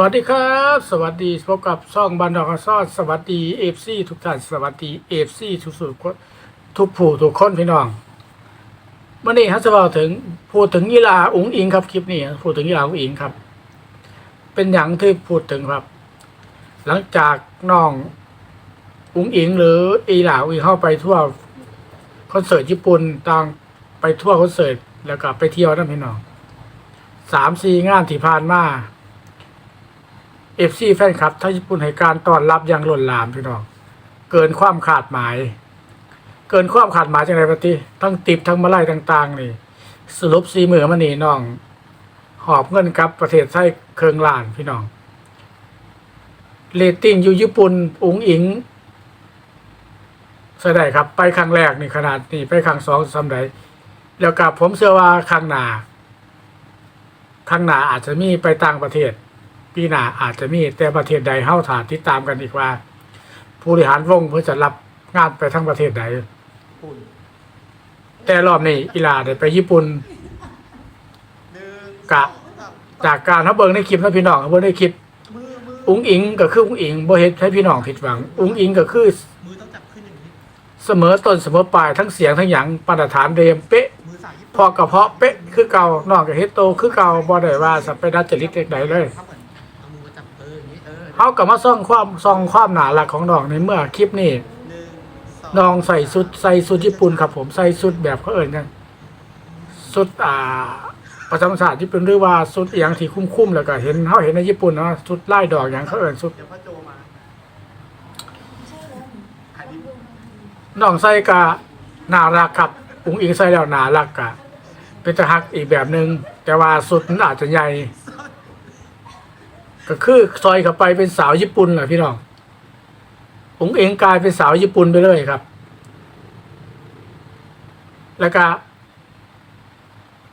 วัสดีครับ สวัสดีพบกับช่องบันดอกซอดสวัสดีเอฟซีทุกท่านสวัสดีเอฟซีทุกสุดทุกผู้ทุกคนพี่น้องเมื่อนี้ฮัสบอถึงพูดถึงยีลาอุ๋งอิงครับคลิปนี้พูดถึงยีลาอุ๋งอิงครับ เป็นอย่างที่พูดถึงครับ หลังจากน้องอุ๋งอิงหรืออีหลาอุ๋งอิงเข้าไปทั่วคอนเสิร์ตญี่ปุ่นต่างไปทั่วคอนเสิร์ตแล้วก็ไปเที่ยวนั่นพี่น้องสามสี่งานที่ผ่านมา เอฟซีแฟนคลับทั้งญี่ปุ่นให้การต้อนรับอย่างล้นหลามพี่น้องเกินความคาดหมาย เกินความคาดหมายจังไรปฏิทั้งติบทั้งมาไล่ต่าง ๆ นี่ สรุปสีมือมันนี่น้อง หอบเงินกลับประเทศไทยเคืองล้านพี่น้องเรตติ้งอยู่ญี่ปุ่นอุ๋งอิงใช่ได้ครับ ไปครั้งแรกนี่ขนาดนี่ไปครั้งสองสำไดแล้วกับผมเชื่อว่าครั้งหน้าครั้งหน้าอาจจะมีไปต่างประเทศ ปีหน้าอาจจะมีแต่ประเทศใดเฮาถาติดตามกันอีกว่า ผู้บริหารวงเพื่อจะรับงานไปทั้งประเทศใดปุ่นแต่รอบนี้อีลาได้ไปญี่ปุ่น หนึ่งกะจากการเขาเบิ่งในคลิปนะพี่น้องเขาเบิ่งในคลิปมือมืออุ้งอิงก็คืออุ้งอิงบ่เฮ็ดให้พี่น้องผิดหวังอุ้งอิงก็คือ มือต้องจับขึ้นอย่างนี้ เสมอต้นเสมอปลายทั้งเสียงทั้งหยังมาตรฐานเดิมเป๊ะ มือสายญี่พอกระเพาะเป๊ะคือเก่าน้องก็เฮ็ดโตคือเก่าบ่ได้ว่าสับไปดัดจริตเล็กใดเลยถ้าเหมือนเอามือมาจับเออ อย่างนี้เออเฮาก็มาซ่องความซ่องความหน่ารักของน้องในเมื่อคลิปนี้น้องใส่ชุดใส่ชุดญี่ปุ่นครับ ผมใส่ชุดแบบเขาเอ่ยกันชุดอ่าประจำศาสตร์ญี่ปุ่นหรือว่าชุดอย่างที่คุ้มๆแล้วก็เห็นเขาเห็นในญี่ปุ่นเนาะชุดไลายดอกอย่างเขาเอ่ยชุดน้องใส่กะหนารักครับอุ้งอิงใส่แล้วหนารักกะเป็นตะฮักอีกแบบหนึ่งแต่ว่าชุดมันอาจจะใหญ่ ก็คือซอยเข้าไปเป็นสาวญี่ปุ่นแหละพี่น้องอุ้งอิงกลายเป็นสาวญี่ปุ่นไปเลยครับ แล้วก็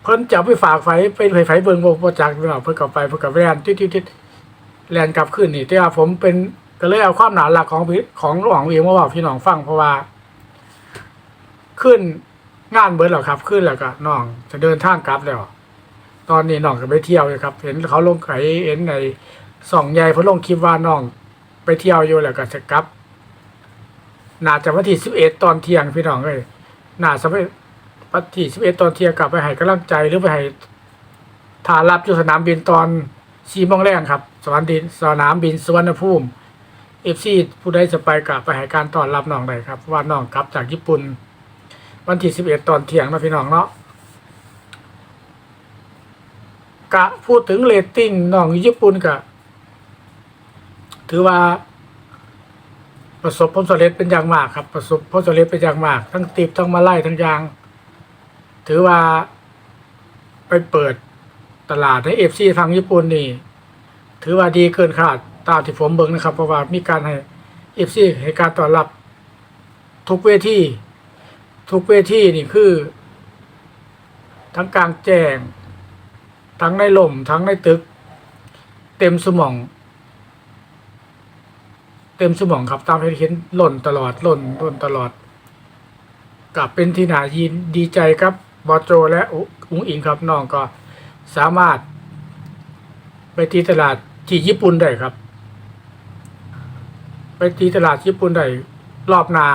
เพิ่นจะเอาไปฝากไฟไปไฟไฟเบิ่งบ่บ่จักพี่น้องเพิ่นก็ไปเพิ่นก็แล่นติดๆๆแลนกลับขึ้นนี่แต่ว่าผมเป็นก็เลยเอาความหนาหลักของของหลวงเองมาบอกพี่น้องฟังเพราะว่า ขึ้นงานเบิดแล้วครับ ขึ้นแล้วก็น้องจะเดินทางกลับแล้ว ตอนนี้น้องก็ไปเที่ยวอยู่ครับ เห็นเขาลงไข่เห็นใน สองใหญ่เพิ่นลงคลิปว่าน้อง ไปเที่ยวอยู่แล้วก็จะกลับ น่าจะวันที่11ตอนเที่ยงพี่น้องเอ้ยน่าจะไปวันที่สิบเอ็ดตอนเที่ยงกลับไปให้กำลังใจหรือไปให้ทารับอยู่สนามบินตอนสี่โมงแรกครับสวรรค์ดินสนามบินสุวรรณภูมิเอฟซีผู้ใดจะไปกลับไปให้การต้อนรับน้องได้ครับ ว่าน้องกลับจากญี่ปุ่น วันที่สิบเอ็ดตอนเที่ยงนะพี่น้องเนาะกะพูดถึงเรตติ้งน้องญี่ปุ่นกะ ถือว่า ประสบผลสำเร็จเป็นอย่างมากครับ ประสบผลสำเร็จเป็นอย่างมาก ทั้งติบทั้งมาไล่ทั้งยาง ถือว่าไปเปิดตลาดให้เอฟซีทางญี่ปุ่นนี่ ถือว่าดีเกินคาดตามที่ผมเบิ่งนะครับเพราะว่ามีการให้เอฟซีให้การต้อนรับ ทุกเวทีทุกเวทีนี่คือ ทั้งกลางแจ้ง ทั้งในลมทั้งในตึก เต็มสมอง ต็มสมองครับตามที่เห็นหล่นตลอดหล่นหล่นตลอดกับเป็นที่น่ายินดีใจครับบอโจและอุอุ๋งอิงครับน้องก็สามารถ ไปตีตลาดที่ญี่ปุ่นได้ครับ ไปตีตลาดญี่ปุ่นได้รอบนา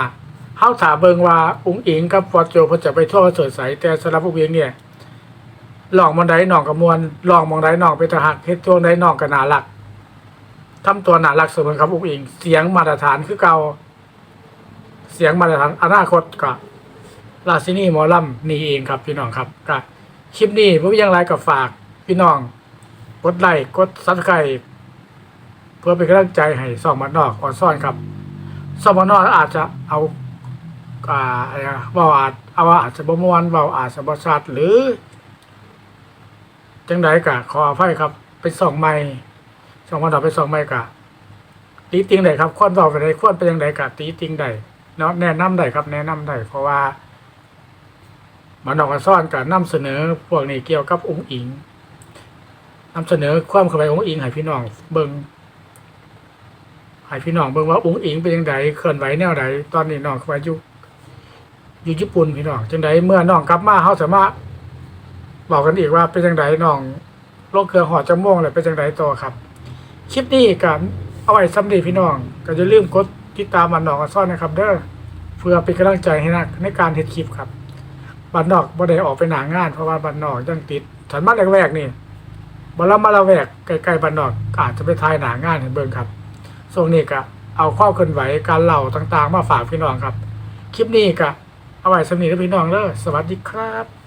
เฮาถาเบิงว่าอุ๋งอิงกับบอโจพิ่นจะไปทั่วสดใสแต่สำหรับพวกเองเนี่ยลองมองใดน้องกับมวลลองมองใดน้องไปตะหักเฮ็ดช่วงใดน้องก็น่ารัก ทำตัวหนารักเสมอครับอุ๋งอิงเสียงมาตรฐานคือเก่าเสียงมาตรฐานอนาคตก็ราชินีมอลำนี่เองครับ พี่น้องครับก็คลิปนี้ผมยังไลกับฝากพี่น้องกดไลค์กดซับสไครต์เพื่อเป็นกำลังใจให้สองมันนอกออนซ่อนครับสองมันนอกอาจจะเอาอ่าอะไรเว่าอาจเอาอาจจะบ่มวนเว่าอาจจะบ่ชัดหรือจังใดกะขออภัยครับ เป็นสองไม้ สองมันนอกเป็นสองไม้กะตีติงได้ครับควรเว้าไปได้ควรเป็นจังใดกะตีติงได้เนาะแนะนำได้ครับ แนะนำได้เพราะว่ามันออกมาซ่อนกับนำเสนอพวกนี้เกี่ยวกับองค์อิงนำเสนอความเข้าไปองค์อิงให้พี่น้องเบิงให้พี่น้องเบิงว่าองค์อิงเป็นยังไงเคลื่อนไหวแนวใดตอนนี้น้องเข้าไปอยู่อยู่ญี่ปุ่นพี่น้องจังไดเมื่อน้องกลับมาเขาสามารถบอกกันอีกว่าเป็นจังไดน้องโลกเครือหอดจม่วงเลยเป็นจังไดต่อครับ คลิปนี้ก็เอาไว้สำเร็จพี่น้อง ก็จะลืมกดติดตามบันนอกกันซ่อนนะครับ เด้อเพื่อเป็นกำลังใจให้นักในการเฮ็ดคลิปครับบันนอกบ่ได้ออกไปหนางาน เพราะว่าบันนอกยังติดฉันมาแรกๆนี่บ่ละมาละแวกใกล้ๆบันนอกก็อาจจะไปทายหนางานให้เบิ่งครับช่งนี้ก็เอาข้อเคลื่อนไหวการเล่าต่างๆ มาฝากพี่น้องครับ คลิปนี้ก็เอาไว้สำหรับพี่น้องเด้อสวัสดีครับ